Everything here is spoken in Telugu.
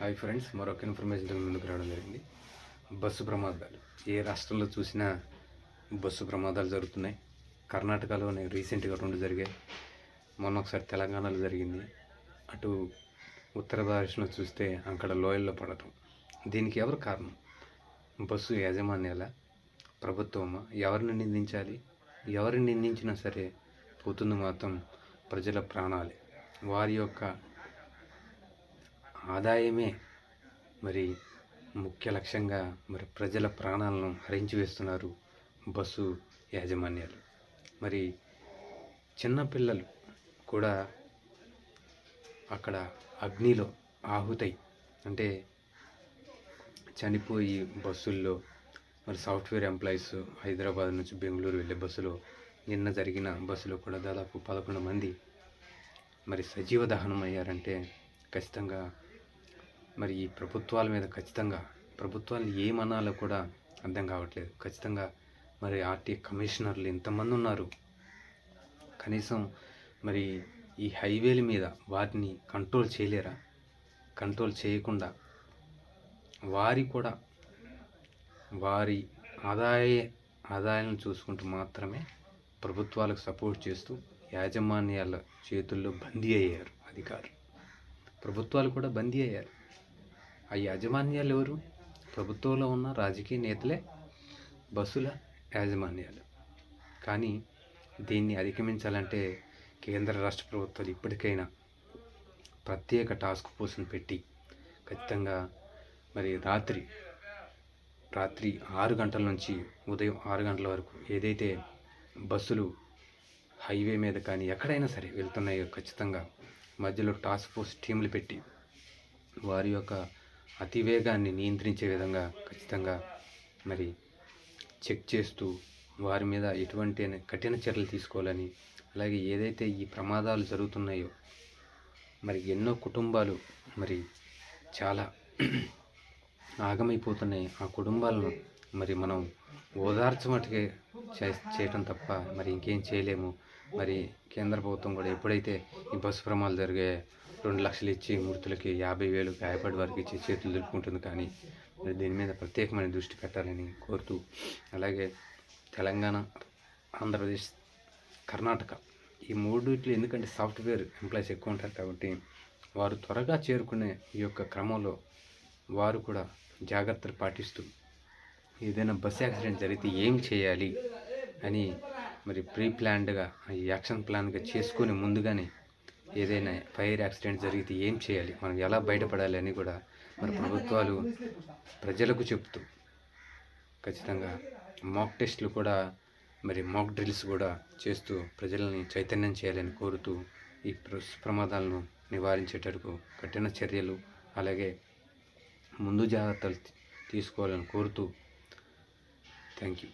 హాయ్ ఫ్రెండ్స్ మరొక ఇన్ఫర్మేషన్ ముందుకు రావడం జరిగింది. బస్సు ప్రమాదాలు. ఏ రాష్ట్రంలో చూసినా బస్సు ప్రమాదాలు జరుగుతున్నాయి. కర్ణాటకలోనే రీసెంట్గా రెండు జరిగాయి. మొన్న ఒకసారి తెలంగాణలో జరిగింది. అటు ఉత్తర భారతంలో చూస్తే అక్కడ లోయల్లో పడటం. దీనికి ఎవరు కారణం? బస్సు యాజమాన్యాల? ప్రభుత్వమా? ఎవరిని నిందించాలి? ఎవరిని నిందించినా సరే పోతుంది మాత్రం ప్రజల ప్రాణాలే. వారి యొక్క ఆదాయమే మరి ముఖ్య లక్ష్యంగా మరి ప్రజల ప్రాణాలను హరించి వేస్తున్నారు బస్సు యాజమాన్యాలు. మరి చిన్నపిల్లలు కూడా అక్కడ అగ్నిలో ఆహుతై అంటే చనిపోయి బస్సుల్లో మరి సాఫ్ట్వేర్ ఎంప్లాయీస్ హైదరాబాద్ నుంచి బెంగళూరు వెళ్ళే బస్సులో నిన్న జరిగిన బస్సులో కూడా దాదాపు పదకొండు మంది మరి సజీవ దహనం అయ్యారంటే ఖచ్చితంగా మరి ఈ ప్రభుత్వాల మీద ఖచ్చితంగా ప్రభుత్వాలు ఏమనాలో కూడా అర్థం కావట్లేదు. ఖచ్చితంగా మరి ఆర్టీ కమిషనర్లు ఎంతమంది ఉన్నారు? కనీసం మరి ఈ హైవేల మీద వాటిని కంట్రోల్ చేయలేరా? కంట్రోల్ చేయకుండా వారి కూడా వారి ఆదాయ ఆదాయాలను చూసుకుంటూ మాత్రమే ప్రభుత్వాలకు సపోర్ట్ చేస్తూ యాజమాన్యాల చేతుల్లో బందీ అయ్యారు అధికారులు. ప్రభుత్వాలు కూడా బందీ అయ్యారు. ఆ యాజమాన్యాలు ఎవరు ప్రభుత్వంలో ఉన్న రాజకీయ నేతలే బస్సుల యాజమాన్యాలు. కానీ దీన్ని అధిగమించాలంటే కేంద్ర రాష్ట్ర ప్రభుత్వాలు ఇప్పటికైనా ప్రత్యేక టాస్క్ ఫోర్స్ని పెట్టి ఖచ్చితంగా మరి రాత్రి రాత్రి ఆరు గంటల నుంచి ఉదయం ఆరు గంటల వరకు ఏదైతే బస్సులు హైవే మీద కానీ ఎక్కడైనా సరే వెళ్తున్నాయో ఖచ్చితంగా మధ్యలో టాస్క్ ఫోర్స్ టీంలు పెట్టి వారి యొక్క అతివేగాన్ని నియంత్రించే విధంగా ఖచ్చితంగా మరి చెక్ చేస్తూ వారి మీద ఎటువంటి కఠిన చర్యలు తీసుకోవాలని అలాగే ఏదైతే ఈ ప్రమాదాలు జరుగుతున్నాయో మరి ఎన్నో కుటుంబాలు మరి చాలా ఆగమైపోతున్నాయి. ఆ కుటుంబాలను మరి మనం ఓదార్చమటుకే చే చేయటం తప్ప మరి ఇంకేం చేయలేము. మరి కేంద్ర ప్రభుత్వం కూడా ఎప్పుడైతే ఈ బస్సు ప్రమాదాలు జరిగాయో రెండు లక్షలు ఇచ్చి మృతులకి యాభై వేలు గాయపడి వారికి ఇచ్చి చేతులు దులుపుకుంటుంది. కానీ మరి దీని మీద ప్రత్యేకమైన దృష్టి పెట్టాలని కోరుతూ అలాగే తెలంగాణ ఆంధ్రప్రదేశ్ కర్ణాటక ఈ మూడుట్లు ఎందుకంటే సాఫ్ట్వేర్ ఎంప్లాయీస్ ఎక్కువ ఉంటారు కాబట్టి వారు త్వరగా చేరుకునే ఈ యొక్క క్రమంలో వారు కూడా జాగ్రత్తలు పాటిస్తూ ఏదైనా బస్ యాక్సిడెంట్ జరిగితే ఏం చేయాలి అని మరి ప్రీ ప్లాన్డ్గా ఈ యాక్షన్ ప్లాన్గా చేసుకొని ముందుగానే ఏదైనా ఫైర్ యాక్సిడెంట్ జరిగితే ఏం చేయాలి? మనం ఎలా బయటపడాలి అని కూడా మరి ప్రభుత్వాలు ప్రజలకు చెప్తూ ఖచ్చితంగా మాక్ టెస్ట్లు కూడా మరి మాక్ డ్రిల్స్ కూడా చేస్తూ ప్రజల్ని చైతన్యం చేయాలని కోరుతూ ఈ ప్రమాదాలను నివారించేటట్టుకు కఠిన చర్యలు అలాగే ముందు జాగ్రత్తలు తీసుకోవాలని కోరుతూ థ్యాంక్ యూ.